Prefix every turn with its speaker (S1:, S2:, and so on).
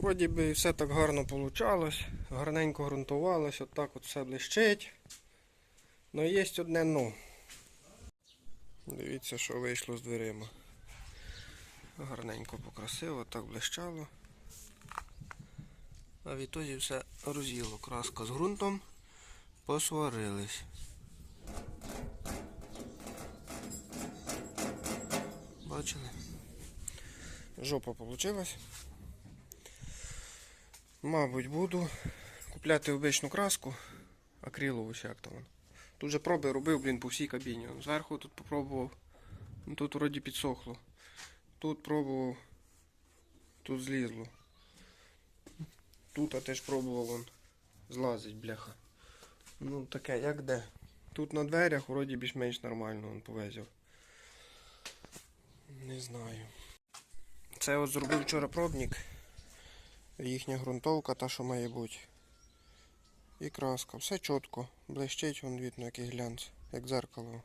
S1: вроді би все так гарно вийшло, гарненько ґрунтувалось, от так от все блищить. Ну є одне но. Дивіться, що вийшло з дверима. Гарненько покрасило, так блищало. А відтоді все роз'їло. Краска з ґрунтом посварились. Бачили? Жопа получилась. Мабуть, буду купляти обичну краску, акрилову як там. Тут же проби робив, блін, по всій кабіні. Зверху тут попробував. Ну, Тут вроді підсохло. Тут пробував. Тут злізло. Тут теж пробував вон. Злазить, бляха. Ну таке, як де. Тут на дверях вроді більш-менш нормально он повезів. Не знаю. Це от зробив вчора пробник. Їхня ґрунтовка, та що має бути. І краска. Все чітко. Блищить, вон видно, який глянц, як дзеркало.